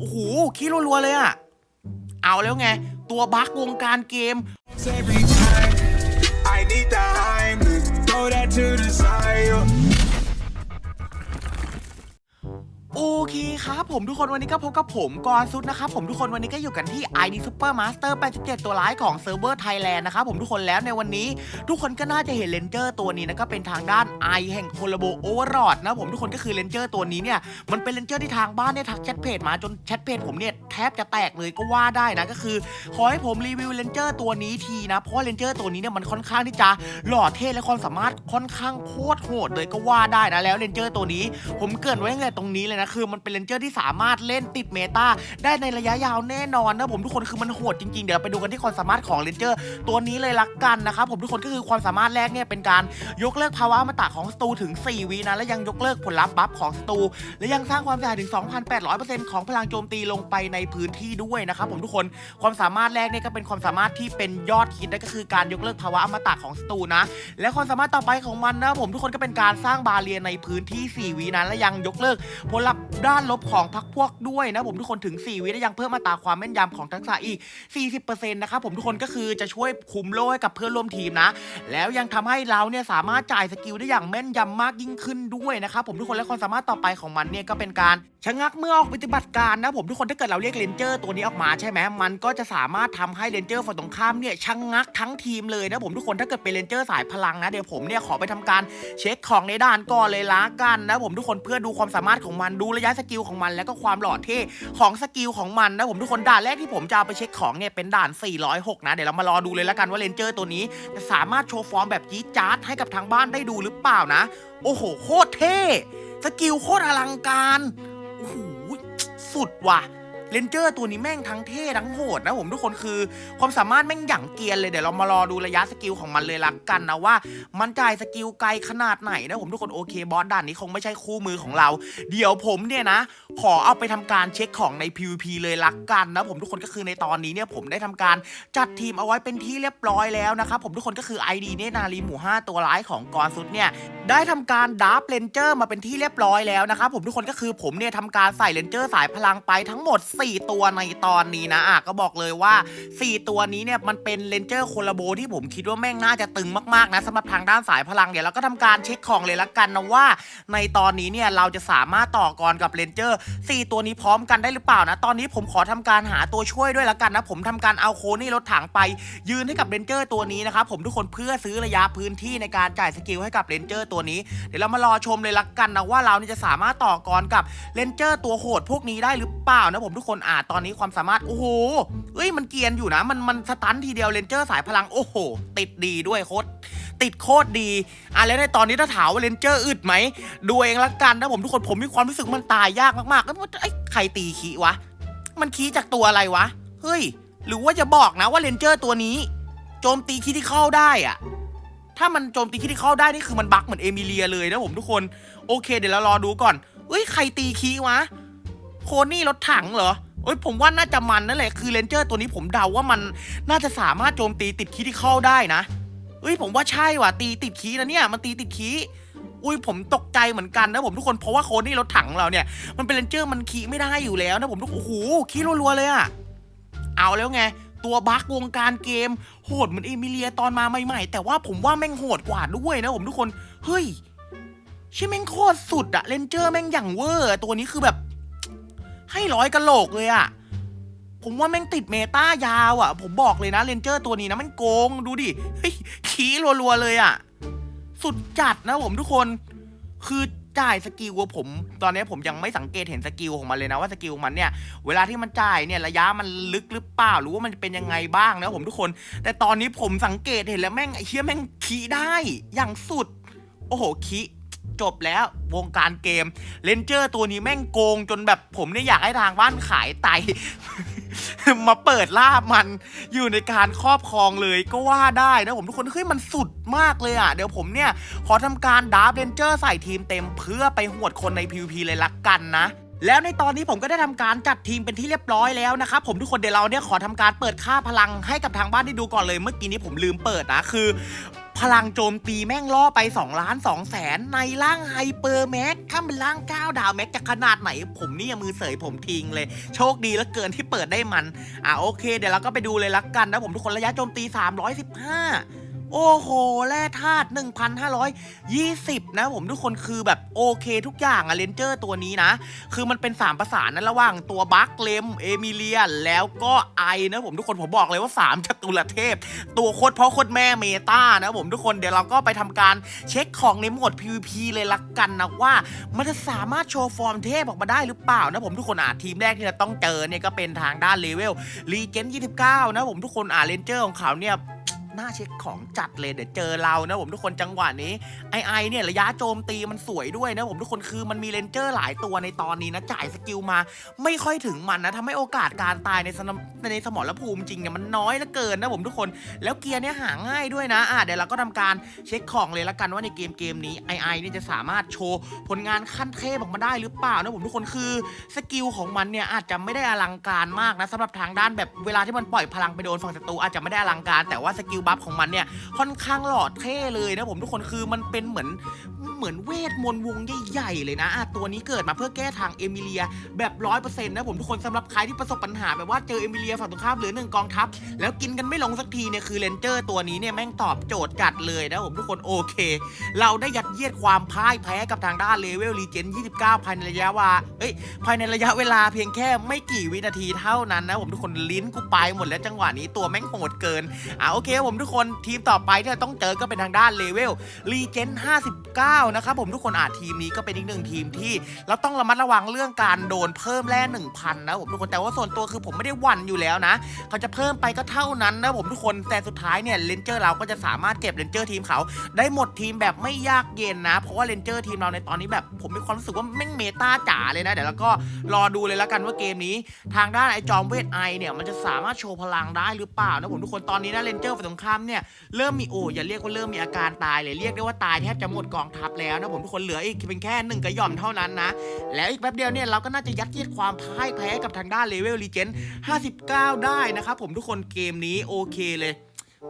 โอ้โหขี้รัวๆเลยอะเอาแล้วไง ตัวบั๊กวงการเกม every time. I need the โอเคครับผมทุกคนวันนี้ก็พบกับผมกอนซุดนะครับผมทุกคนวันนี้ก็อยู่กันที่ ID Super Master 87 ตัวร้ายของเซิร์ฟเวอร์ไทยแลนด์นะครับผมทุกคนแล้วในวันนี้ ทุกคนก็น่าจะเห็นเลนเจอร์ตัวนี้นะก็เป็นทางด้านไอแห่งโคลโบโอเวอร์รอดนะผมทุกคนก็คือเลนเจอร์ตัวนี้เนี่ยมันเป็นเลนเจอร์ที่ทางบ้านเนี่ยทักแชทเพจมาจนแชทเพจผมเนี่ยแทบจะแตกเลยก็ว่าได้นะก็คือ ขอให้ผมรีวิวเลนเจอร์ตัวนี้ทีนะเพราะเลนเจอร์ตัวนี้เนี่ยมันค่อนข้างที่จะหล่อเท่และความสามารถค่อนข้างโคตรโหดเลยก็ว่าได้นะแล้วเลนเจอร์ตัวนี้ ผมเกรินไว้ตั้งแต่ตรงนี้เลยนะคือมันเป็นเลนเจอร์ที่สามารถเล่นติดเมตาได้ในระยะยาวแน่นอนนะผมทุกคนคือมันโหดจริงๆ เดี๋ยวไปดูกันที่ความสามารถของเลนเจอร์ตัวนี้เลยละกันนะครับผมทุกคนก็คือความสามารถแรกเนี่ยเป็นการยกเลิกภาวะอมตะของสตูถึง 4 วินะและยังยกเลิกผลลัพธ์บัฟของสตู และยังสร้างความเสียหายถึง 2,800%ของพลังโจมตีลงไปในพื้นที่ด้วยนะครับผมทุกคนความสามารถแรกเนี่ยก็เป็นความสามารถที่เป็นยอดฮิตนั่นก็คือการยกเลิกภาวะอมตะของสตูนะ และความสามารถต่อไปของมันนะผมทุกคนก็เป็นการสร้างบาเรียในพื้นที่ 4 วินะและยังยกเลิกผลกับด้านลบของพักพวกด้วยนะผมทุกคนถึง 4 วิและยังเพิ่มมาตราความแม่นยำของทักษะอีก 40%นะครับผมทุกคนก็คือจะช่วยคุมโล่ให้กับเพื่อนร่วมทีมนะ แล้วยังทำให้เราเนี่ยสามารถจ่ายสกิลได้อย่างแม่นยำมากยิ่งขึ้นด้วยนะครับผมทุกคนและความสามารถต่อไปของมันเนี่ยก็เป็นการชะงักเมื่อออกปฏิบัติการนะผมทุกคนถ้าเกิดเราเรียกเลนเจอร์ตัวนี้ออกมาใช่ไหมมันก็จะสามารถทำให้เลนเจอร์ฝั่งตรงข้ามเนี่ยชะงักทั้งทีมเลยนะผมทุกคนถ้าเกิดเป็นเลนเจอร์สายพลังนะเดี๋ยวผมเนี่ยขอไปทำการเช็คของในด่านก่อนเลยละกันนะผมทุกคนเพื่อดูความสามารถของมันดูระยะสกิลของมัน แล้วก็ความหล่อเท่ของสกิลของมันนะผมทุกคนด่านแรกที่ผมจะเอาไปเช็คของเนี่ยเป็นด่าน 406 นะเดี๋ยวเรามารอดูเลยละกันว่าเลนเจอร์ตัวนี้จะสามารถโชว์ฟอร์มแบบจี๊ดจ๊าดให้กับทางบ้านได้ดูหรือเปล่านะ โอ้โหโคตรเท่สกิลโคตรอลังการ โอ้โหสุดว่ะ เลนเจอร์ตัวนี้แม่งทั้งเท่ทั้งโหดนะผมทุกคนคือ ความสามารถแม่งอย่างเกียนเลยเดี๋ยวเรามารอดูระยะสกิลของมันเลยละกันนะว่า มันจ่ายสกิลไกลขนาดไหนนะผมทุกคนโอเคบอสด่านนี้คงไม่ใช่คู่มือของเรา เดี๋ยวผมเนี่ยนะ ขอเอาไปทำการเช็คของใน PVP เลยละกันนะผมทุกคนก็คือในตอนนี้เนี่ยผมได้ทำการจัดทีมเอาไว้เป็นที่เรียบร้อยแล้วนะครับผมทุกคนก็คือ ID เนี่ยนาลีหมู่ 5 ตัวร้ายของกรสุดเนี่ยได้ทำการดับเลนเจอร์มาเป็นที่เรียบร้อยแล้วนะครับผมทุกคนก็คือผมเนี่ยทำการใส่เลนเจอร์สายพลังไปทั้งหมด4 ตัวในตอนนี้นะอะก็บอกเลยว่า 4 ตัวนี้เนี่ยมันเป็นเลนเจอร์โคลาโบที่ผมคิดว่าแม่งน่าจะตึงมากๆนะสำหรับทางด้านสายพลังเดี๋ยวเราก็ทำการเช็คของเลยละกันนะว่า ในตอนนี้เนี่ยเราจะสามารถต่อกรกับเลนเจอร์ 4 ตัวนี้พร้อมกันได้หรือเปล่านะ ตอนนี้ผมขอทำการหาตัวช่วยด้วยละกันนะ ผมทำการเอาโคนี่รถถังไป ยืนให้กับเรนเจอร์ตัวนี้นะครับผมทุกคนเพื่อซื้อระยะพื้นที่ในการจ่ายสกิลให้กับเรนเจอร์ตัวนี้เดี๋ยวเรามารอชมเลยละกันนะว่าเรานี่จะสามารถต่อกรกับเรนเจอร์ตัวโหดพวกนี้ได้หรือเปล่านะผมทุกคนอ่าตอนนี้ความสามารถ โอ้โหเอ้ยมันเกียนอยู่นะ มันมันสตันทีเดียวเรนเจอร์สายพลังโอ้โห ติดดีด้วยโคตรติดโคตรดีอะแล้วในตอนนี้ถ้าถามว่าเลนเจอร์อึดไหมดูเองละกันนะผมทุกคนผมมีความรู้สึกมันตายยากมากๆแล้วไอ้ใครตีขีวะ มันขีจากตัวอะไรวะเฮ้ย หรือว่าจะบอกนะว่าเลนเจอร์ตัวนี้ โจมตีคิดที่เข้าได้อะถ้ามันโจมตีคิดที่เข้าได้นี่คือมันบั๊กเหมือนเอมิเลียเลยนะผมทุกคนโอเค เดี๋ยวเรารอดูก่อนเอ้ยใครตีคีวะ โคนี่รถถังเหรอเอ้ยผมว่าน่าจะมันนั่นแหละคือเลนเจอร์ตัวนี้ผมเดาว่ามันน่าจะสามารถโจมตีติดคิดที่เข้าได้นะเอ้ยผมว่าใช่ว่ะตีติดคีนะเนี่ยมันตีติดคีอุ้ยผมตกใจเหมือนกันนะผมทุกคนเพราะว่าโคนี่รถถังเราเนี่ยมันเป็นเลนเจอร์มันคีย์ไม่ได้อยู่แล้วนะผมทุกโอ้โหคีย์รัวๆเลยอะเอาแล้วไงตัวบั๊กวงการเกมโหดเหมือนเอมิเลียตอนมาใหม่ๆ แต่ว่าผมว่าแม่งโหดกว่าด้วยนะผมทุกคนเฮ้ยใช่แม่งโคตรสุดอะเลนเจอร์แม่งอย่างเวอร์ตัวนี้คือแบบ ให้ร้อยกะโหลกเลยอะผมว่าแม่งติดเมตายาวอะ่ะผมบอกเลยนะเรนเจอร์ตัวนี้นะมันโกงดูดิเฮ้ยขี้รัวๆเลยอะ่ะสุดจัดนะผมทุกคน คือจ่ายสกิลผม ตอนนี้ผมยังไม่สังเกตเห็นสกิลของมันเลยนะว่าสกิลมันเนี่ย เวลาที่มันจ่ายเนี่ยระยะมันลึกหรือเปล่าหรือว่ามันเป็นยังไงบ้างนะผมทุกคน แต่ตอนนี้ผมสังเกตเห็นแล้วแม่งไอ้เชี่ยแม่งขี้ได้อย่างสุด โอ้โหขี้ จบแล้ววงการเกมเลนเจอร์ตัวนี้แม่งโกงจนแบบผมเนี่ยอยากให้ทางบ้านขายไต มาเปิดล่ามันอยู่ในการครอบครองเลยก็ว่าได้นะผมทุกคนเฮ้ยมันสุดมากเลยอะ เดี๋ยวผมเนี่ยขอทำการดาร์ฟเรนเจอร์ใส่ทีมเต็มเพื่อไปหวดคนใน PVP เลยละกันนะแล้วในตอนนี้ผมก็ได้ทำการจัดทีมเป็นที่เรียบร้อยแล้วนะครับผมทุกคนเดี๋ยวเราเนี่ยขอทำการเปิดค่าพลังให้กับทางบ้านได้ดูก่อนเลย เมื่อกี้นี้ผมลืมเปิดนะคือ พลังโจมตีแม่งล่อไป2ล้าน2แสนในร่างไฮเปอร์แม็กข้าเป็นร่าง 9 ดาวแม็กจะขนาดไหน ผมนี่มือเสยผมทิ้งเลย โชคดีเหลือเกินที่เปิดได้มัน อะโอเค เดี๋ยวเราก็ไปดูเลยละกันนะผมทุกคนระยะโจมตี 315 โอ้โห แร่ธาตุ1,520 นะผมทุกคนคือแบบโอเคทุกอย่างอะเลนเจอร์ตัวนี้นะ คือมันเป็น 3 ประสานนั้นระหว่างตัวบัคเลม เอมิเลียแล้วก็ไอนะผมทุกคนผมบอกเลยว่า 3จัตุรเทพ ตัวโคตรพ่อโคตรแม่เมตานะผมทุกคนเดี๋ยวเราก็ไปทำการเช็คของในโหมด PVP เลยละกันนะว่า มันจะสามารถโชว์ฟอร์มเทพออกมาได้หรือเปล่านะผมทุกคนอ่าทีมแรกที่เราต้องเจอเนี่ยก็เป็นทางด้านเลเวลรีเจน29 นะผมทุกคนอ่าเลนเจอร์ของเขาเนี่ย น่าเช็คของจัดเลยเดี๋ยวเจอเรานะผมทุกคนจังหวะนี้ไอไอเนี่ยระยะโจมตีมันสวยด้วยนะผมทุกคนคือมันมีเลนเจอร์หลายตัวในตอนนี้นะจ่ายสกิลมา ไม่ค่อยถึงมันนะทำให้โอกาสการตายในสนในสมรภูมิจริงเนี่ยมันน้อยเหลือเกินนะผมทุกคน แล้วเกียร์เนี่ยหาง่ายด้วยนะอะเดี๋ยวเราก็ทำการเช็คของเลยละกันว่าในเกมเกมนี้ไอไอเนี่ยจะสามารถโชว์ผลงานขั้นเทพออกมาได้หรือเปล่านะผมทุกคนคือสกิลของมันเนี่ยอาจจะไม่ได้อลังการมากนะสำหรับทางด้านแบบเวลาที่มันปล่อยพลังไปโดนฝั่งศัตรูอาจจะไม่ได้อลังการแต่ว่าสกิลบัฟของมันเนี่ยค่อนข้างหล่อเท่เลยนะผมทุกคนคือมันเป็นเหมือนเหมือนเวทมนต์วงใหญ่ๆเลยนะอะตัวนี้เกิดมาเพื่อแก้ทางเอมิเลียแบบร้อยเปอร์เซ็นต์นะผมทุกคนสำหรับใครที่ประสบปัญหาแบบว่าเจอเอมิเลียฝั่งตรงข้ามเหลือหนึ่งกองทัพ แล้วกินกันไม่ลงสักทีเนี่ยคือเลนเจอร์ตัวนี้เนี่ยแม่งตอบโจทย์จัดเลยนะผมทุกคนโอเค เราได้ยัดเยียดความพ่ายแพ้กับทางด้านเลเวลรีเจน29 ภายในระยะว่าเอ้ยภายในระยะเวลาเพียงแค่ไม่กี่วินาทีเท่านั้นนะผมทุกคนลิ้นกูไปหมดแล้วจังหวะนี้ตัวแม่งโหดเกินอะโอเคครับผมทุกคนทีมต่อไปที่เราต้องเจอก็เป็นทางด้านเลเวลรีเจน59 นะครับผมทุกคนอาจทีมนี้ก็เป็นอีกหนึ่งทีมที่ เราต้องระมัดระวังเรื่องการโดนเพิ่มแร่1,000นะผมทุกคนแต่ว่าส่วนตัวคือผมไม่ได้หวั่นอยู่แล้วนะ เขาจะเพิ่มไปก็เท่านั้นนะผมทุกคนแต่สุดท้ายเนี่ยเลนเจอร์เราก็จะสามารถเก็บเลนเจอร์ทีมเขา ได้หมดทีมแบบไม่ยากเย็นนะ เพราะว่าเลนเจอร์ทีมเราในตอนนี้แบบผมมีความรู้สึกว่าแม่งเมตาจ๋าเลยนะเดี๋ยวเราก็รอดูเลยแล้วกันว่าเกมนี้ ทางด้านไอจอมเวทไอเนี่ยมันจะสามารถโชว์พลังได้หรือเปล่านะผมทุกคนตอนนี้นะเลนเจอร์ฝ่ายตรงข้ามเนี่ยเริ่มมีโอ้อย่าเรียกว่าเริ่มมีอาการตายเลยเรียกได้ว่าตายแทบจะหมดกองทัพแล้วนะผมทุกคนเหลืออีกเพียงแค่หนึ่งกระหย่อมเท่านั้นนะแล้วอีกแป๊บเดียวเนี่ยเราก็น่าจะยัดเยียดความพ่ายแพ้กับทางด้านเลเวลรีเจน59 ได้นะครับผมทุกคนเกมนี้โอเคเลย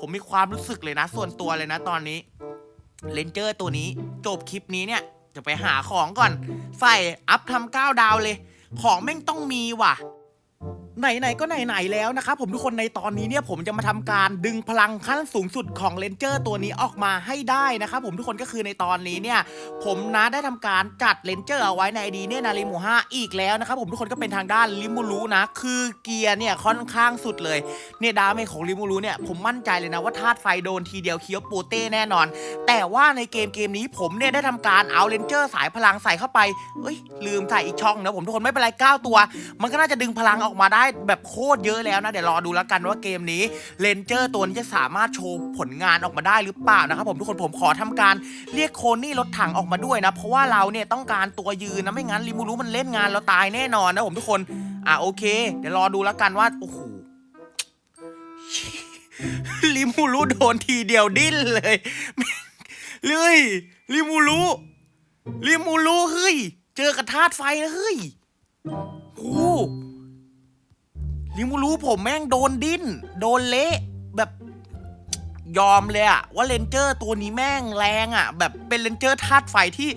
ผมมีความรู้สึกเลยนะ ส่วนตัวเลยนะตอนนี้เลนเจอร์ตัวนี้จบคลิปนี้เนี่ยจะไปหาของก่อน ใส่อัพทำเก้าดาวเลย ของแม่งต้องมีว่ะ ไหนๆก็ไหนๆแล้วนะครับผมทุกคนในตอนนี้เนี่ยผมจะมาทำการดึงพลังขั้นสูงสุดของเลนเจอร์ตัวนี้ออกมาให้ได้นะครับผมทุกคนก็คือในตอนนี้เนี่ยผมนะได้ทำการจัดเลนเจอร์เอาไว้ในดีเนี่ยนาริมูห้าอีกแล้วนะครับผมทุกคนก็เป็นทางด้านลิมูรุนะ คือเกียร์เนี่ยค่อนข้างสุดเลยเนี่ยดาเมจของลิมูรุเนี่ยผมมั่นใจเลยนะว่าธาตุไฟโดนทีเดียวเคียวโปเต้แน่นอน แต่ว่าในเกมเกมนี้ผมเนี่ยได้ทำการเอาเลนเจอร์สายพลังใส่เข้าไปเอ้ยลืมใส่อีกช่องนะผมทุกคนไม่เป็นไร9ตัว มันก็น่าจะดึงพลังออกมาได้แบบโคตรเยอะแล้วนะ เดี๋ยวรอดูแล้วกันว่าเกมนี้เลนเจอร์ตัวนี้จะสามารถโชว์ผลงานออกมาได้หรือเปล่านะครับผมทุกคนผมขอทำการเรียกโคนี่รถถังออกมาด้วยนะ เพราะว่าเราเนี่ยต้องการตัวยืนนะไม่งั้นลิมูรุมันเล่นงานเราตายแน่นอนนะผมทุกคนอะโอเค เดี๋ยวรอดูแล้วกันว่าโอ้โหลิมูรุโดนทีเดียวดิ้นเลยเลยลิมูรุลิมูรุเฮ้ย เจอกับธาตุไฟนะเฮ้ยโอ้ ลิมูรู้ผมแม่งโดนดิ้น โดนเละแบบยอมเลยอะว่าเลนเจอร์ตัวนี้แม่งแรงอะแบบเป็นเลนเจอร์ธาตุไฟที่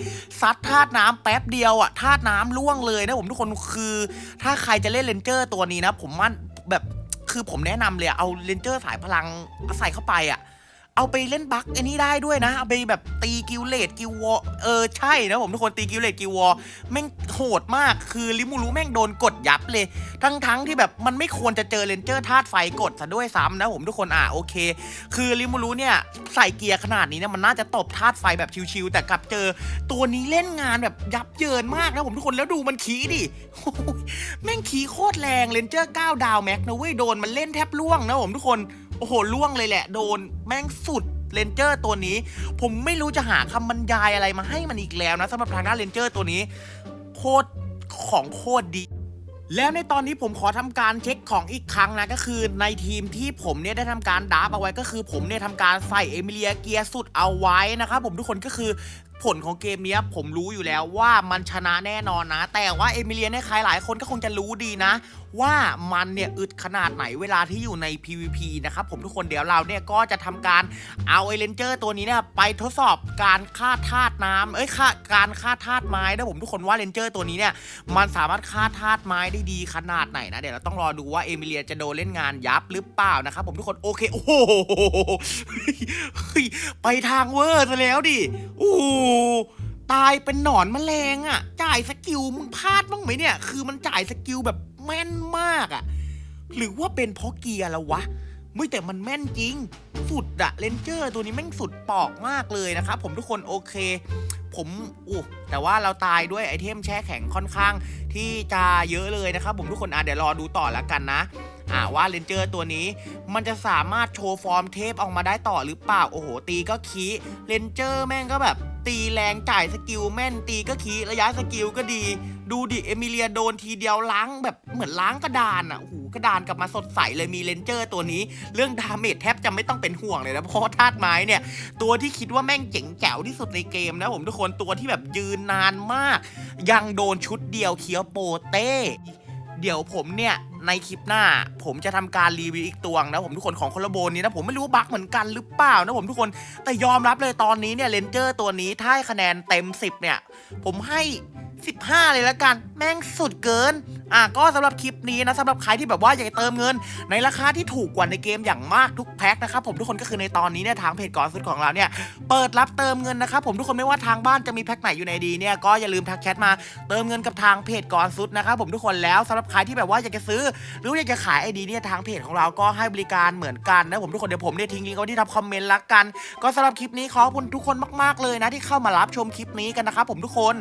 ซัดธาตุน้ำแป๊บเดียวอะธาตุน้ำล่วงเลยนะผมทุกคนคือ ถ้าใครจะเล่นเลนเจอร์ตัวนี้นะ ผมมั่นแบบคือผมแนะนำเลยเอาเลนเจอร์สายพลังใส่เข้าไปอะ เอาไปเล่นบัคไอ้นี่ได้ด้วยนะ เอาไปแบบตีกิลเลตกิลวอเออใช่นะผมทุกคนตีกิลเลตกิลวอแม่งโหดมากคือลิมูรู้แม่งโดนกดยับเลย ทั้งทั้งๆที่แบบมันไม่ควรจะเจอเลนเจอร์ธาตุไฟกดซะด้วยซ้ำนะผมทุกคนอะโอเค คือลิมูรู้เนี่ยใส่เกียร์ขนาดนี้เนี่ยมันน่าจะตบธาตุไฟแบบชิวๆแต่กลับเจอตัวนี้เล่นงานแบบยับเยินมากนะผมทุกคนแล้วดูมันขี่ดิแม่งขี่โคตรแรงเลนเจอร์9ดาวแม็กนะเว้ยโดนมันเล่นแทบล่วงนะผมทุกคน โอ้โหล่วงเลยแหละ โดนแม่งสุดเลนเจอร์ตัวนี้ ผมไม่รู้จะหาคำบรรยายอะไรมาให้มันอีกแล้วนะสำหรับทางด้านเลนเจอร์ตัวนี้ โคตรของโคตรดีแล้วในตอนนี้ผมขอทำการเช็คของอีกครั้งนะก็คือในทีมที่ผมเนี่ยได้ทำการดับเอาไว้ก็คือผมเนี่ยทำการใส่เอมิเลียเกียร์สุดเอาไว้นะครับผมทุกคนก็คือ ผลของเกมนี้ผมรู้อยู่แล้วว่ามันชนะแน่นอนนะ แต่ว่าเอมิเลียเนี่ยใครหลายคนก็คงจะรู้ดีนะ ว่ามันเนี่ยอึดขนาดไหนเวลาที่อยู่ใน PVP นะครับผมทุกคนเดี๋ยวเราเนี่ยก็จะทำการเอาไอเลนเจอร์ตัวนี้เนี่ยไปทดสอบการฆ่าธาตุน้ำเอ้ยฆ่าการฆ่าธาตุไม้นะผมทุกคนว่าเลนเจอร์ตัวนี้เนี่ยมันสามารถฆ่าธาตุไม้ได้ดีขนาดไหนนะเดี๋ยวเราต้องรอดูว่าเอมิเลียจะโดนเล่นงานยับหรือเปล่านะครับผมทุกคนโอเคโอ้โหไปทางเวอร์ซะแล้วดิโอ้ตายเป็นหนอนแมลงอะ่ะ จ่ายสกิลมึงพลาดบ้างไหมเนี่ย คือมันจ่ายสกิลแบบแม่นมากอะ่ะ หรือว่าเป็นเพราะเกียร์แล้ววะ ไม่แต่มันแม่นจริง สุดอะเลนเจอร์ตัวนี้แม่งสุดปอกมากเลยนะครับผมทุกคนโอเค ผมอู้แต่ว่าเราตายด้วยไอเทมแช่แข็งค่อนข้างที่จะเยอะเลยนะครับผมทุกคนอะเดี๋ยวรอดูต่อแล้วกันนะอ่าว่าเลนเจอร์ตัวนี้มันจะสามารถโชว์ฟอร์มเทพออกมาได้ต่อหรือเปล่า โอ้โห ตีก็คีเลนเจอร์แม่งก็แบบ ตีแรงจ่ายสกิลแม่นตีก็คีระยะสกิลก็ดี ดูดิเอมิเลียโดนทีเดียวล้างแบบเหมือนล้างกระดานอะโอ้โห กระดานกลับมาสดใสเลยมีเลนเจอร์ตัวนี้ เรื่องดาเมจแทบจะไม่ต้องเป็นห่วงเลยนะเพราะธาตุไม้เนี่ยตัวที่คิดว่าแม่งเจ๋งแจ๋วที่สุดในเกมนะผมทุกคนตัวที่แบบยืนนานมาก ยังโดนชุดเดียวเคียวโปเต้เดี๋ยวผมเนี่ยในคลิปหน้า ผมจะทำการรีวิวอีกตัวนะผมทุกคนของคอลโบนนี้นะผมไม่รู้บั๊กเหมือนกันหรือเปล่านะผมทุกคนแต่ยอมรับเลยตอนนี้เนี่ยเลนเจอร์ตัวนี้ถ้าให้คะแนนเต็ม 10 เนี่ย ผมให้ 15 เลยละกัน แม่งสุดเกิน อะก็สำหรับคลิปนี้นะสำหรับใครที่แบบว่าอยากจะเติมเงิน ในราคาที่ถูกกว่าในเกมอย่างมากทุกแพ็คนะครับผมทุกคนก็คือในตอนนี้เนี่ยทางเพจก่อนสุดของเราเนี่ยเปิดรับเติมเงินนะครับผมทุกคนไม่ว่าทางบ้านจะมีแพ็คไหนอยู่ในดีเนี่ยก็อย่าลืมทักแชทมาเติมเงินกับทางเพจก่อนสุดนะครับผมทุกคนแล้วสำหรับใครที่แบบว่าอยากจะซื้อ หรืออยากจะขายไอดีเนี่ยทางเพจของเราก็ให้บริการเหมือนกันนะผมทุกคนเดี๋ยวผมเนี่ยทิ้งลิงก์ไว้ที่ทับคอมเมนต์ละกัน ก็สำหรับคลิปนี้ขอบคุณทุกคนมาก ๆเลยนะที่เข้ามารับชมคลิปนี้กันนะครับผมทุกคน